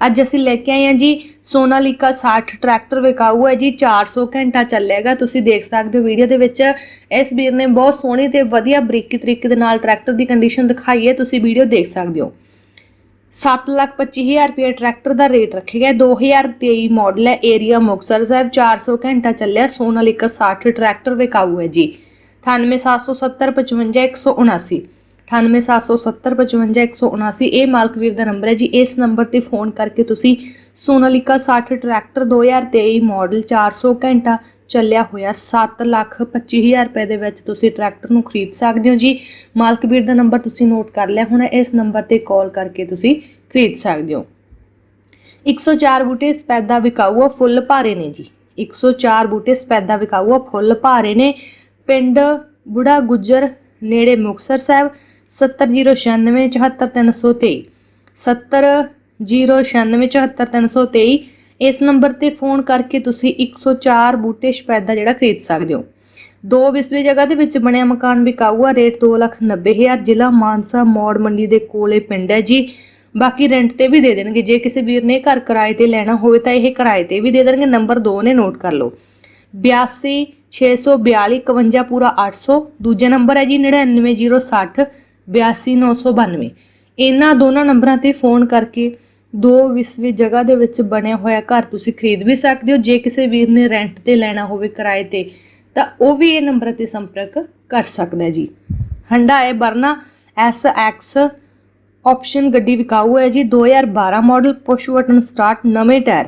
ਅੱਜ ਅਸੀਂ ਲੈ ਕੇ ਆਏ ਹਾਂ ਜੀ ਸੋਨਾਲੀਕਾ 60 ਟਰੈਕਟਰ ਵਿਕਾਊ ਹੈ ਜੀ 400 ਘੰਟਾ ਚੱਲੇਗਾ, ਤੁਸੀਂ ਦੇਖ ਸਕਦੇ ਹੋ ਵੀਡੀਓ ਦੇ ਵਿੱਚ। ਇਸ ਵੀਰ ਨੇ ਬਹੁਤ ਸੋਹਣੀ ਤੇ ਵਧੀਆ ਬਰੀਕੀ ਤਰੀਕੇ ਦੇ ਨਾਲ ਟਰੈਕਟਰ ਦੀ ਕੰਡੀਸ਼ਨ ਦਿਖਾਈ ਹੈ, ਤੁਸੀਂ ਵੀਡੀਓ ਦੇਖ ਸਕਦੇ ਹੋ। 725000 ਰੁਪਏ ਟਰੈਕਟਰ ਦਾ ਰੇਟ ਰੱਖਿਆ ਗਿਆ 2023 ਮਾਡਲ ਹੈ, ਏਰੀਆ ਮੁਕਤਸਰ ਸਾਹਿਬ 400 ਘੰਟਾ ਚੱਲਿਆ, ਸੋਨਾਲੀਕਾ 60 ਟਰੈਕਟਰ ਵਿਕਾਊ ਹੈ ਜੀ। 9877555179 9877555179 ਇਹ ਮਾਲਕ ਵੀਰ ਦਾ ਨੰਬਰ ਹੈ ਜੀ ਇਸ ਨੰਬਰ ਤੇ ਫੋਨ ਕਰਕੇ ਤੁਸੀਂ ਸੋਨਾਲੀਕਾ 60 ਟਰੈਕਟਰ 2023 ਮਾਡਲ 400 ਘੰਟਾ ਚੱਲਿਆ ਹੋਇਆ 725000 ਰੁਪਏ ਦੇ ਵਿੱਚ ਤੁਸੀਂ ਟਰੈਕਟਰ ਨੂੰ ਖਰੀਦ ਸਕਦੇ ਹੋ ਜੀ ਮਾਲਕ ਵੀਰ ਦਾ ਨੰਬਰ ਤੁਸੀਂ ਨੋਟ ਕਰ ਲਿਆ ਹੁਣ ਇਸ ਨੰਬਰ ਤੇ ਕਾਲ ਕਰਕੇ ਤੁਸੀਂ ਖਰੀਦ ਸਕਦੇ ਹੋ 104 ਬੂਟੇ ਸਪੈਦਾ ਵਿਕਾਊ ਆ ਫੁੱਲ ਭਾਰੇ ਨੇ ਜੀ 104 ਬੂਟੇ ਸਪੈਦਾ ਵਿਕਾਊਆ ਫੁੱਲ ਭਾਰੇ ਨੇ ਪਿੰਡ ਬੁੜਾ ਗੁੱਜਰ ਨੇੜੇ ਮੁਕਸਰ ਸਾਹਿਬ 7009674323 7009674323 ਇਸ ਨੰਬਰ ਤੇ ਫੋਨ ਕਰਕੇ ਤੁਸੀਂ 104 ਬੂਟੇ ਸਪੈਦਾ ਜਿਹੜਾ ਖਰੀਦ ਸਕਦੇ ਹੋ। ਦੋ ਵਿਸਵੇ ਜਗ੍ਹਾ ਦੇ ਵਿੱਚ ਬਣਿਆ ਮਕਾਨ ਵਿਕਾਊ ਆ ਰੇਟ 290000 ਜ਼ਿਲ੍ਹਾ ਮਾਨਸਾ, ਮੌੜ ਮੰਡੀ ਦੇ ਕੋਲੇ ਪਿੰਡ ਹੈ ਜੀ। ਬਾਕੀ ਰੈਂਟ ਤੇ ਵੀ ਦੇ ਦੇਣਗੇ। ਜੇ ਕਿਸੇ ਵੀਰ ਨੇ ਘਰ ਕਿਰਾਏ ਤੇ ਲੈਣਾ ਹੋਵੇ ਤਾਂ ਇਹ ਕਿਰਾਏ ਤੇ ਵੀ ਦੇ ਦੇਣਗੇ। ਨੰਬਰ 2 ਨੇ ਨੋਟ ਕਰ ਲਓ। 82 642 51 ਪੂਰਾ 800 ਦੂਜਾ ਨੰਬਰ ਹੈ ਜੀ 99060 82992 ਇਹਨਾਂ ਦੋਨਾਂ ਨੰਬਰਾਂ ਤੇ ਫੋਨ ਕਰਕੇ ਦੋ ਵਿਸਵੇ ਜਗ੍ਹਾ ਦੇ ਵਿੱਚ ਬਣਿਆ ਹੋਇਆ ਘਰ ਤੁਸੀਂ ਖਰੀਦ ਵੀ ਸਕਦੇ ਹੋ। ਜੇ ਕਿਸੇ ਵੀਰ ਨੇ ਰੈਂਟ ਤੇ ਲੈਣਾ ਹੋਵੇ ਕਿਰਾਏ ਤੇ, ਤਾਂ ਉਹ ਵੀ ਇਹ ਨੰਬਰ ਤੇ ਸੰਪਰਕ ਕਰ ਸਕਦਾ ਹੈ ਜੀ। ਹੰਡਾਏ ਬਰਨਾ ਐਕਸ ਆਪਸ਼ਨ ਗੱਡੀ ਵਿਕਾਊ ਹੈ ਜੀ। 2012 ਮਾਡਲ ਪੁਸ਼ ਬਟਨ ਸਟਾਰਟ ਨਵੇਂ ਟਾਇਰ।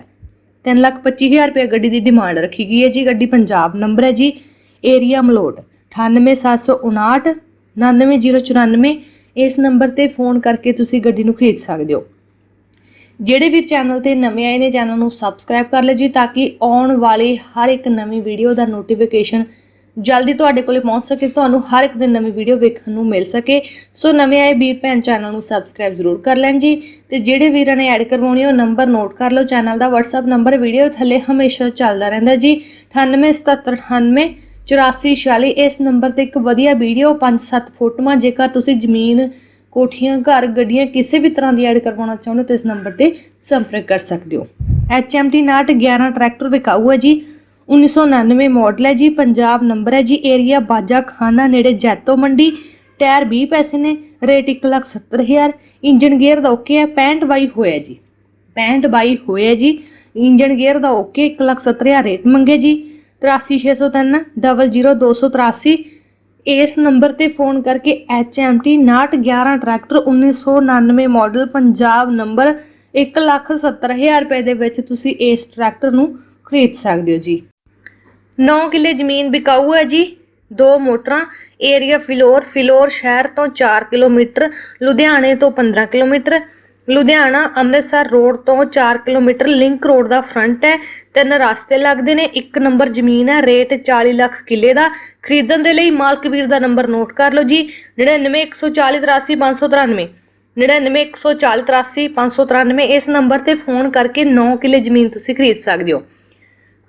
325000 ਰੁਪਏ ਗੱਡੀ ਦੀ ਡਿਮਾਂਡ ਰੱਖੀ ਗਈ ਹੈ ਜੀ। ਗੱਡੀ ਪੰਜਾਬ ਨੰਬਰ ਹੈ ਜੀ। ਏਰੀਆ ਮਲੋਟ 98759 99094 ਇਸ ਨੰਬਰ ਤੇ ਫੋਨ ਕਰਕੇ ਤੁਸੀਂ ਗੱਡੀ ਨੂੰ ਖਰੀਦ ਸਕਦੇ ਹੋ ਜਿਹੜੇ ਵੀ ਚੈਨਲ ਤੇ ਨਵੇਂ ਆਏ ਨੇ ਚੈਨਲ ਨੂੰ ਸਬਸਕ੍ਰਾਈਬ ਕਰ ਲਓ ਜੀ ਤਾਂ ਕਿ ਆਉਣ ਵਾਲੀ ਹਰ ਇੱਕ ਨਵੀਂ ਵੀਡੀਓ ਦਾ ਨੋਟੀਫਿਕੇਸ਼ਨ ਜਲਦੀ ਤੁਹਾਡੇ ਕੋਲੇ ਪਹੁੰਚ ਸਕੇ ਤੁਹਾਨੂੰ ਹਰ ਇੱਕ ਦਿਨ ਨਵੀਂ ਵੀਡੀਓ ਵੇਖਣ ਨੂੰ ਮਿਲ ਸਕੇ ਸੋ ਨਵੇਂ ਆਏ ਵੀਰ ਭੈਣ ਚੈਨਲ ਨੂੰ ਸਬਸਕ੍ਰਾਈਬ ਜ਼ਰੂਰ ਕਰ ਲੈਣ ਜੀ ਤੇ ਜਿਹੜੇ ਵੀਰਾਂ ਨੇ ਐਡ ਕਰਵਾਉਣੀ ਉਹ ਨੰਬਰ ਨੋਟ ਕਰ ਲਓ ਚੈਨਲ ਦਾ WhatsApp ਨੰਬਰ ਵੀਡੀਓ ਥੱਲੇ ਹਮੇਸ਼ਾ ਚੱਲਦਾ ਰਹਿੰਦਾ ਜੀ 987798 8446 ਇਸ ਨੰਬਰ ਤੇ ਇੱਕ ਵਧੀਆ ਵੀਡੀਓ 5-7 ਫੋਟੋਆਂ, ਜੇਕਰ ਤੁਸੀਂ ਜ਼ਮੀਨ, ਕੋਠੀਆਂ, ਘਰ, ਗੱਡੀਆਂ ਕਿਸੇ ਵੀ ਤਰ੍ਹਾਂ ਦੀ ਐਡ ਕਰਵਾਉਣਾ ਚਾਹੁੰਦੇ ਹੋ, ਤਾਂ ਇਸ ਨੰਬਰ ਤੇ ਸੰਪਰਕ ਕਰ ਸਕਦੇ ਹੋ। HMT 911 ਟਰੈਕਟਰ ਵਿਕਾਊ ਹੈ ਜੀ 1999 ਮਾਡਲ ਹੈ ਜੀ, ਪੰਜਾਬ ਨੰਬਰ ਹੈ ਜੀ ਏਰੀਆ ਬਾਜਾ ਖਾਨਾ ਨੇੜੇ ਜੈਤੋ ਮੰਡੀ, ਟਾਇਰ 20 ਪੈਸੇ ਨੇ, ਰੇਟ 170000 ਇੰਜਨ ਗੇਅਰ ਦਾ ਓਕੇ ਹੈ 65 ਬਾਈ ਹੋਇਆ ਜੀ 65 ਬਾਈ ਹੋਇਆ ਜੀ ਇੰਜਨ ਗੇਅਰ ਦਾ ਓਕੇ 170000 ਰੇਟ ਮੰਗੇ ਜੀ 83603 00283 ਇਸ ਨੰਬਰ ਤੇ ਫੋਨ ਕਰਕੇ HMT 911 tractor 1999 model Punjab number 170000 ਰੁਪਏ ਦੇ ਵਿੱਚ ਤੁਸੀਂ ਇਸ ਟਰੈਕਟਰ ਨੂੰ ਖਰੀਦ ਸਕਦੇ ਹੋ ਜੀ। 9 ਕਿੱਲੇ ਜ਼ਮੀਨ ਵਿਕਾਊ ਹੈ ਜੀ, ਦੋ ਮੋਟਰਾਂ, ਏਰੀਆ ਫਿਲੌਰ ਫਿਲੌਰ ਸ਼ਹਿਰ ਤੋਂ 4 ਕਿਲੋਮੀਟਰ, ਲੁਧਿਆਣੇ ਤੋਂ 15 ਕਿਲੋਮੀਟਰ ਲੁਧਿਆਣਾ ਅੰਮ੍ਰਿਤਸਰ ਰੋਡ ਤੋਂ 4 ਕਿਲੋਮੀਟਰ ਲਿੰਕ ਰੋਡ ਦਾ ਫਰੰਟ ਹੈ। ਤਿੰਨ ਰਸਤੇ ਲੱਗਦੇ ਨੇ, ਇੱਕ ਨੰਬਰ ਜ਼ਮੀਨ ਹੈ, ਰੇਟ 40 ਲੱਖ ਕਿੱਲੇ ਦਾ। ਖਰੀਦਣ ਦੇ ਲਈ ਮਾਲਕ ਵੀਰ ਦਾ ਨੰਬਰ ਨੋਟ ਕਰ ਲਓ ਜੀ। 9914483593 9914483593 ਇਸ ਨੰਬਰ ਤੇ ਫੋਨ ਕਰਕੇ 9 ਕਿੱਲੇ ਜ਼ਮੀਨ ਤੁਸੀਂ ਖਰੀਦ ਸਕਦੇ ਹੋ।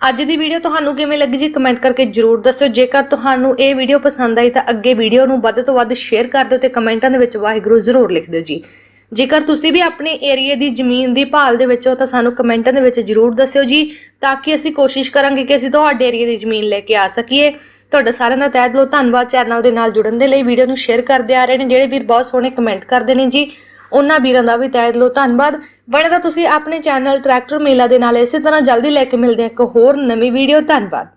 ਅੱਜ ਦੀ ਵੀਡੀਓ ਤੁਹਾਨੂੰ ਕਿਵੇਂ ਲੱਗੀ ਜੀ ਕਮੈਂਟ ਕਰਕੇ ਜਰੂਰ ਦੱਸਿਓ। ਜੇਕਰ ਤੁਹਾਨੂੰ ਇਹ ਵੀਡੀਓ ਪਸੰਦ ਆਈ ਤਾਂ ਅੱਗੇ ਵੀਡੀਓ ਨੂੰ ਵੱਧ ਤੋਂ ਵੱਧ ਸ਼ੇਅਰ ਕਰ ਦਿਓ ਤੇ ਕਮੈਂਟਾਂ ਦੇ ਵਿੱਚ ਵਾਹਿਗੁਰੂ ਜ਼ਰੂਰ ਲਿਖ ਦਿਓ ਜੀ। ਜੇਕਰ ਤੁਸੀਂ ਵੀ ਆਪਣੇ ਏਰੀਆ ਦੀ ਜ਼ਮੀਨ ਦੀ ਭਾਲ ਦੇ ਵਿੱਚ ਹੋ ਤਾਂ ਸਾਨੂੰ ਕਮੈਂਟਾਂ ਦੇ ਵਿੱਚ ਜਰੂਰ ਦੱਸਿਓ ਜੀ, ਤਾਂ ਕਿ ਅਸੀਂ ਕੋਸ਼ਿਸ਼ ਕਰਾਂਗੇ ਕਿ ਅਸੀਂ ਤੁਹਾਡੇ ਏਰੀਆ ਦੀ ਜ਼ਮੀਨ ਲੈ ਕੇ ਆ ਸਕੀਏ। ਤੁਹਾਡਾ ਸਾਰਿਆਂ ਦਾ ਤਹਿ ਦਿਲੋਂ ਧੰਨਵਾਦ ਚੈਨਲ ਦੇ ਨਾਲ ਜੁੜਨ ਦੇ ਲਈ ਵੀਡੀਓ ਨੂੰ ਸ਼ੇਅਰ ਕਰਦੇ ਆ ਰਹੇ ਨੇ, ਜਿਹੜੇ ਵੀਰ ਬਹੁਤ ਸੋਹਣੇ ਕਮੈਂਟ ਕਰਦੇ ਨੇ ਜੀ, ਉਹਨਾਂ ਵੀਰਾਂ ਦਾ ਵੀ ਤਹਿ ਦਿਲੋਂ ਧੰਨਵਾਦ। ਬਣੇ ਤਾਂ ਤੁਸੀਂ ਆਪਣੇ ਚੈਨਲ ਟਰੈਕਟਰ ਮੇਲਾ ਦੇ ਨਾਲ ਇਸੇ ਤਰ੍ਹਾਂ ਜਲਦੀ ਲੈ ਕੇ ਮਿਲਦੇ ਹਾਂ ਇੱਕ ਹੋਰ ਨਵੀਂ ਵੀਡੀਓ, ਧੰਨਵਾਦ।